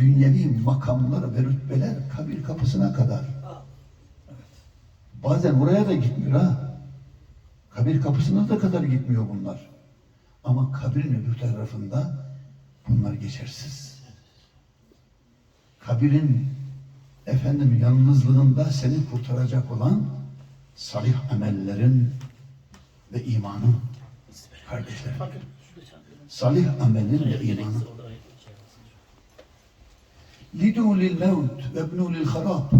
dünyevi makamlar ve rütbeler kabir kapısına kadar. Bazen oraya da gitmiyor ha. Kabir kapısına da kadar gitmiyor bunlar. Ama kabrin öbür tarafında bunlar geçersiz. Kabirin efendim yalnızlığında seni kurtaracak olan salih amellerin ve imanın kardeşlerim. Salih amelin ve imanın. Lidu lil mevt ve ibnu lil harab.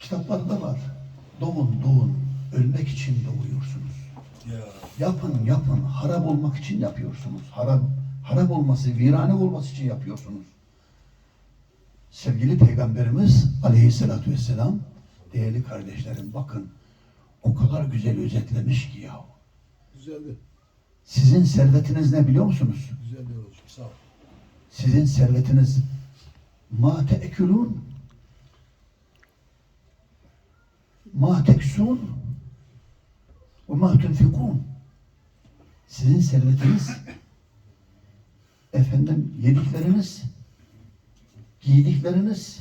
Kitaplarda var. Doğun doğun. Ölmek için doğuyorsunuz. Yapın yapın. Harap olmak için yapıyorsunuz. Harap, harap olması, virane olması için yapıyorsunuz. Sevgili Peygamberimiz aleyhissalatü vesselam değerli kardeşlerim bakın o kadar güzel özetlemiş ki ya. Güzeldi. Sizin servetiniz ne biliyor musunuz? Güzel bir hocam. Sağ ol. Sizin servetiniz ma te'kulun ma teksun ve ma tunfikun sizin servetiniz efendim yedikleriniz giydikleriniz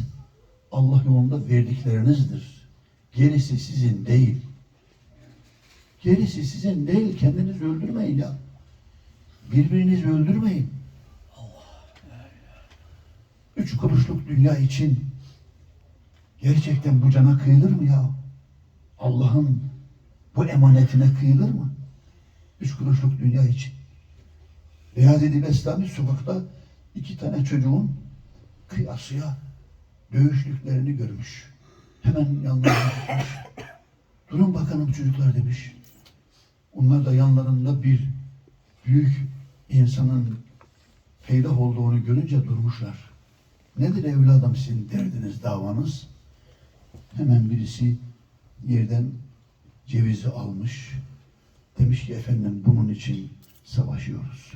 Allah yolunda verdiklerinizdir. Gerisi sizin değil. Gerisi sizin değil. Kendinizi öldürmeyin ya. Birbirinizi öldürmeyin. Üç kuruşluk dünya için gerçekten bu cana kıyılır mı ya? Allah'ın bu emanetine kıyılır mı? Üç kuruşluk dünya için. Beyaz Edip Bestami sokakta iki tane çocuğun kıyasıya dövüştüklerini görmüş. Hemen yanlarına gitmiş. Durun bakalım çocuklar demiş. Onlar da yanlarında bir büyük insanın peydah olduğunu görünce durmuşlar. Nedir evladım sizin derdiniz, davanız? Hemen birisi yerden cevizi almış. Demiş ki efendim bunun için savaşıyoruz.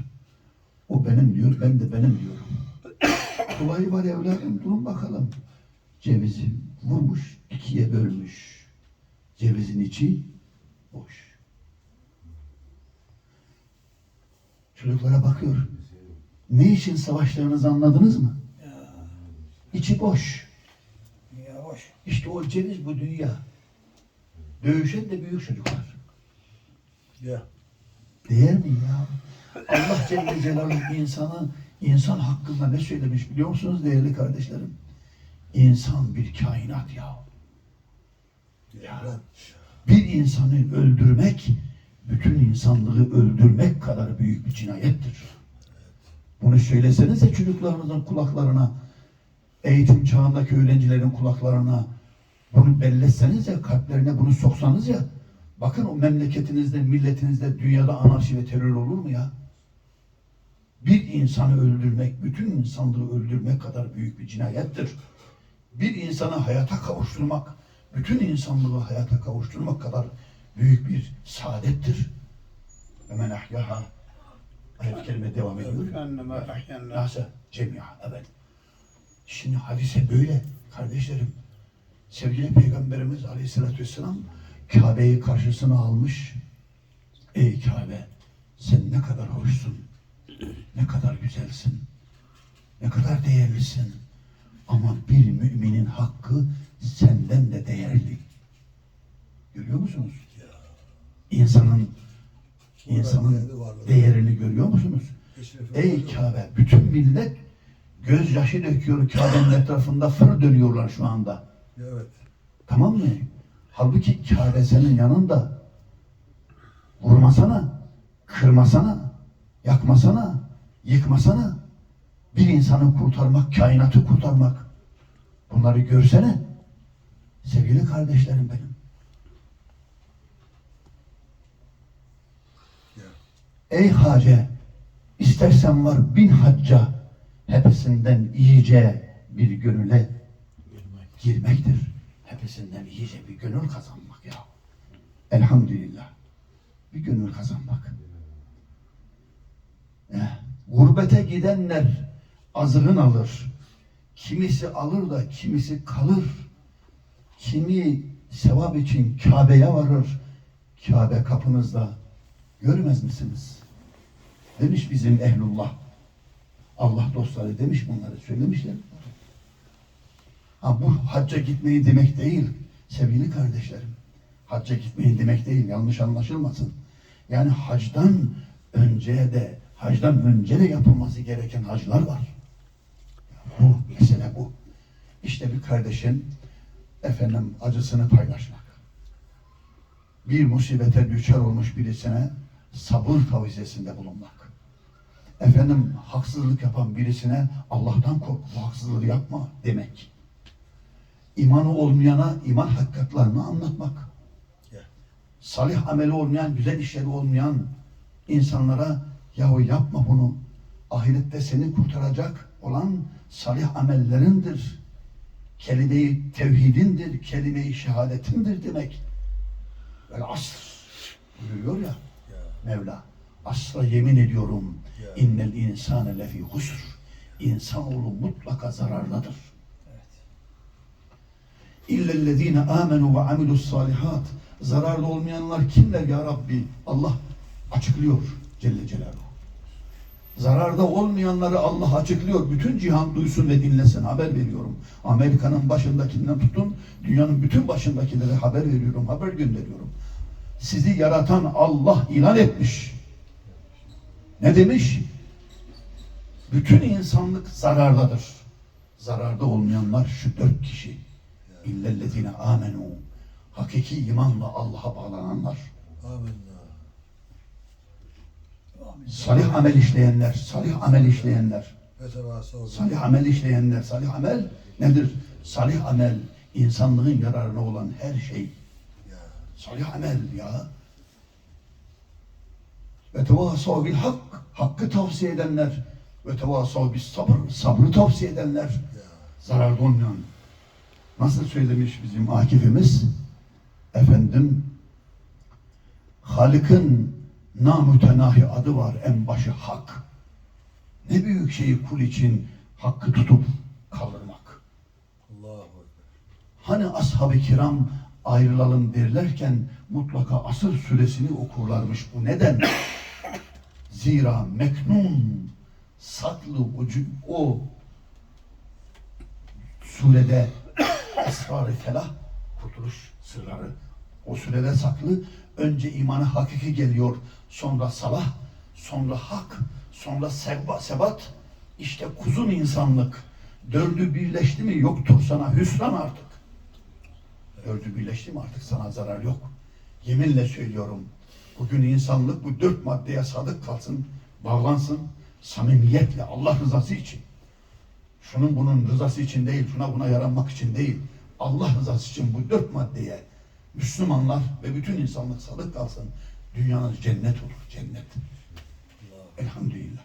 O benim diyor, ben de benim diyorum. Kolayı var evladım, durun bakalım. Cevizi vurmuş, ikiye bölmüş. Cevizin içi boş. Çocuklara bakıyor. Ne için savaşlarınızı anladınız mı? İçi boş. Ya hoş. İşte o ceviz bu dünya. Dövüşen de büyük çocuklar. Ya. Değer mi ya? Allah Celle Celaluhu insanı, insan hakkında ne söylemiş biliyor musunuz değerli kardeşlerim? İnsan bir kainat ya. Ya. Bir insanı öldürmek, bütün insanlığı öldürmek kadar büyük bir cinayettir. Bunu söylesenize çocuklarınızın kulaklarına, eğitim çağındaki öğrencilerin kulaklarına, bunu belletseniz ya, kalplerine bunu soksanız ya, bakın o memleketinizde, milletinizde, dünyada anarşi ve terör olur mu ya? Bir insanı öldürmek, bütün insanlığı öldürmek kadar büyük bir cinayettir. Bir insanı hayata kavuşturmak, bütün insanlığı hayata kavuşturmak kadar büyük bir saadettir. Ve men ahyaha ayet kelime devam ediyor. Nase cemi'a evet. Şimdi hadise böyle kardeşlerim. Sevgili Peygamberimiz Aleyhisselatü Vesselam Kabe'yi karşısına almış. Ey Kabe sen ne kadar hoşsun. Ne kadar güzelsin. Ne kadar değerlisin. Ama bir müminin hakkı senden de değerli. Görüyor musunuz? İnsanın insanın değerini görüyor musunuz? Ey Kabe, bütün millet gözyaşı döküyor Kabe'nin etrafında fır dönüyorlar şu anda. Evet. Tamam mı? Halbuki Kabe senin yanında. Vurmasana, kırmasana, yakmasana, yıkmasana. Bir insanı kurtarmak, kainatı kurtarmak. Bunları görsene. Sevgili kardeşlerim benim. Ey hace, istersen var bin hacca, hepsinden iyice bir gönüle girmektir. Hepsinden iyice bir gönül kazanmak ya. Elhamdülillah. Bir gönül kazanmak. Eh, gurbete gidenler azığın alır. Kimisi alır da kimisi kalır. Kimi sevap için Kabe'ye varır. Kabe kapınızda görmez misiniz? Demiş bizim ehlullah. Allah dostları demiş bunları söylemişler. Ha bu hacca gitmeyi demek değil sevgili kardeşlerim. Hacca gitmeyi demek değil yanlış anlaşılmasın. Yani hacdan önce de hacdan önce de yapılması gereken haclar var. Bu mesele bu. İşte bir kardeşin efendim acısını paylaşmak. Bir musibete düşer olmuş birisine sabır tavsiyesinde bulunmak. Efendim haksızlık yapan birisine Allah'tan kork, bu haksızlığı yapma demek. İmanı olmayana iman hakikatlerini anlatmak. Salih ameli olmayan, güzel işleri olmayan insanlara yahu yapma bunu. Ahirette seni kurtaracak olan salih amellerindir. Kelime-i tevhidindir, kelime-i şehadetindir demek. Vel asr buyuruyor ya Ya. Mevla. Asla yemin ediyorum. İnnel insane lefi husr. İnsanoğlu mutlaka zarardadır. İllellezine amenu ve amilus salihat. Zararda olmayanlar kimler ya Rabbi? Allah açıklıyor Celle Celaluhu. Zararda olmayanları Allah açıklıyor. Bütün cihan duysun ve dinlesin. Haber veriyorum. Amerika'nın başındakinden tutun, dünyanın bütün başındakilere haber veriyorum, haber gönderiyorum. Sizi yaratan Allah ilan etmiş. Ne demiş? Bütün insanlık zarardadır. Zararda olmayanlar şu dört kişi. İllellezine amenu. Hakiki imanla Allah'a bağlananlar. Amenna. Salih amel işleyenler, salih amel işleyenler. Salih amel işleyenler, salih amel nedir? Salih amel, insanlığın yararına olan her şey. Salih amel ya. Ve tevasav bil hak, hakkı tavsiye edenler. Ve tevasav bil sabır, sabrı tavsiye edenler. Zararda olmayan. Nasıl söylemiş bizim Akif'imiz? Efendim, Halık'ın namütenahi adı var en başı hak. Ne büyük şeyi kul için hakkı tutup kaldırmak. Allahu. Hani ashab-ı kiram ayrılalım derlerken mutlaka asır suresini okurlarmış. Bu neden? Zira meknun saklı ucu, o surede esrar-ı felah kurtuluş sırları. O surede saklı önce imanı hakiki geliyor sonra salah sonra hak sonra sevba, sebat. İşte kuzun insanlık. Dördü birleşti mi yoktur sana hüsran artık. Dördü birleşti mi artık sana zarar yok. Yeminle söylüyorum bugün insanlık bu dört maddeye sadık kalsın bağlansın samimiyetle Allah rızası için şunun bunun rızası için değil, şuna buna yaranmak için değil, Allah rızası için bu dört maddeye Müslümanlar ve bütün insanlık sadık kalsın. Dünyanız cennet olur, cennet. Allah. Elhamdülillah.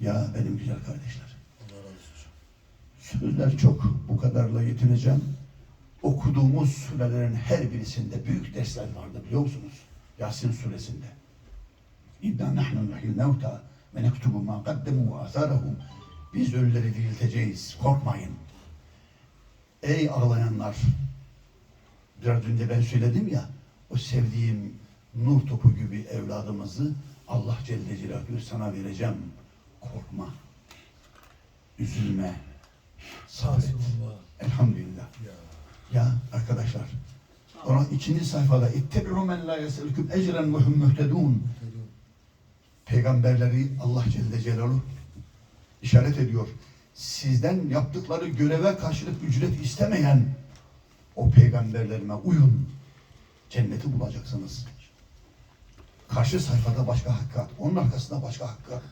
Ya benim güzel kardeşler. Allah razı olsun. Sözler çok, bu kadarla yetineceğim. Okuduğumuz surelerin her birisinde büyük dersler vardı biliyor musunuz? Yasin suresinde. İnna nahnu nuhyil mevta ve nektubu ma qaddemu ve atharahum. Biz ölüleri dirilteceğiz. Korkmayın. Ey ağlayanlar. Biraz önce ben söyledim ya. O sevdiğim nur topu gibi evladımızı Allah Celle Celaluhu sana vereceğim. Korkma. Üzülme. Sabret. Elhamdülillah. Ya. Ya arkadaşlar. Ona ikinci sayfada men la yeselüküm ecren ve hum muhtedun. Peygamberleri Allah Celle Celaluhu işaret ediyor. Sizden yaptıkları göreve karşılık ücret istemeyen o peygamberlerime uyun. Cenneti bulacaksınız. Karşı sayfada başka hakikat, onun arkasında başka hakikat.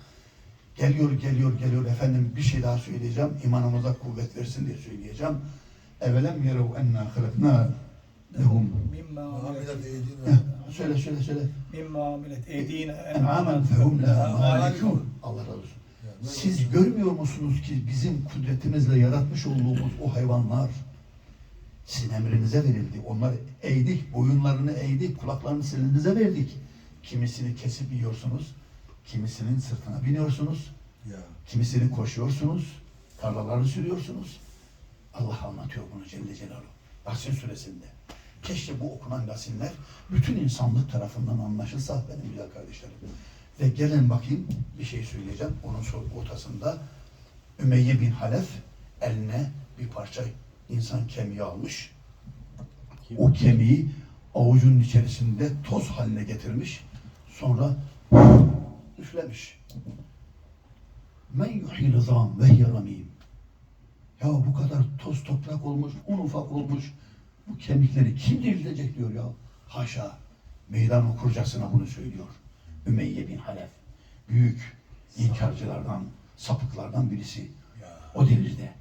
Geliyor, geliyor, geliyor. Efendim bir şey daha söyleyeceğim. İmanımıza kuvvet versin diye söyleyeceğim. Evelem yerev enna halakna lehum mimma amilet eydina. söyle söyle söyle. Mimma amilet eydina. En'amen fehum leha malikun Allah razı olsun. Siz görmüyor musunuz ki bizim kudretimizle yaratmış olduğumuz o hayvanlar sizin emrinize verildi. Onlar eğdik, boyunlarını eğdik, kulaklarını silinize verdik. Kimisini kesip yiyorsunuz, kimisinin sırtına biniyorsunuz, kimisini koşuyorsunuz, tarlalarını sürüyorsunuz. Allah anlatıyor bunu Celle Celaluhu. Tahsin suresinde. Keşke bu okunan Yasinler bütün insanlık tarafından anlaşılsa benim güzel kardeşlerim. Ve gelin bakayım bir şey söyleyeceğim. Onun ortasında Ümeyye bin Halef eline bir parça insan kemiği almış. O kemiği avucunun içerisinde toz haline getirmiş. Sonra üflemiş. Men yuhil zam ve yaramim. Ya bu kadar toz toprak olmuş, un ufak olmuş. Bu kemikleri kim dirilecek diyor ya. Haşa. Meydan okurcasına bunu söylüyor. Ümeyye bin Halef. Büyük inkarcılardan, sapıklardan birisi. O devirde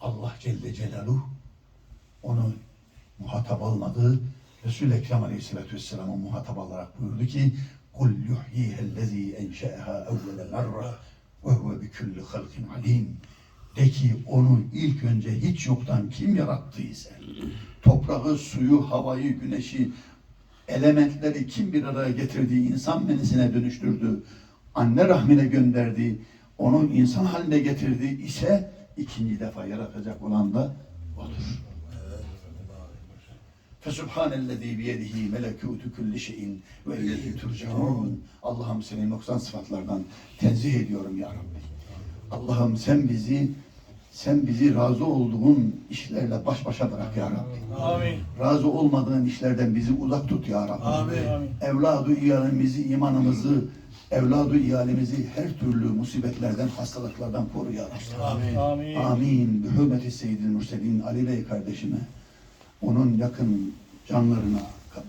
Allah Celle Celaluhu onu muhatap almadı. Resul-i Ekrem Aleyhisselatü Vesselam'a muhatap alarak buyurdu ki قُلْ يُحْيِيهَا الَّذ۪ي اَنْشَأَهَا اَوَّلَ مَرَّةٍ وَهُوَ بِكُلِّ خَلْقٍ عَلِيمٍ de ki onu ilk önce hiç yoktan kim yarattıysa, toprağı, suyu, havayı, güneşi, elementleri kim bir araya getirdiği insan menisine dönüştürdü, anne rahmine gönderdi, onu insan haline getirdi ise ikinci defa yaratacak olan da odur. Fesubhanellezî biyedihi melekûtü kulli şeyin ve ileyhi turcaun. Allah'ım seni noksan sıfatlardan tenzih ediyorum ya Rabbi. Allah'ım sen bizi sen bizi razı olduğun işlerle baş başa bırak ya Rabbi. Amin. Razı olmadığın işlerden bizi uzak tut ya Rabbi. Amin. Evladı iyalimizi, imanımızı, evladı iyalimizi her türlü musibetlerden, hastalıklardan koru ya Rabbi. Amin. Amin. Amin. Bi hürmeti seyyidil mürselin Ali Bey kardeşime, onun yakın canlarına,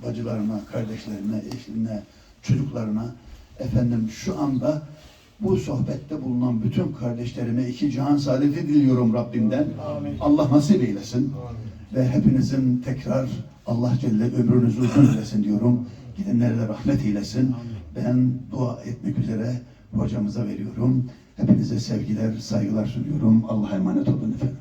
bacılarına, kardeşlerine, eşine, çocuklarına, efendim şu anda bu sohbette bulunan bütün kardeşlerime iki cihan saadeti diliyorum Rabbimden. Amin. Allah nasip eylesin. Ve hepinizin tekrar Allah Celle ömrünüzü uzun eylesin diyorum. Gidenlere de rahmet eylesin. Ben dua etmek üzere hocamıza veriyorum. Hepinize sevgiler, saygılar sunuyorum. Allah'a emanet olun efendim.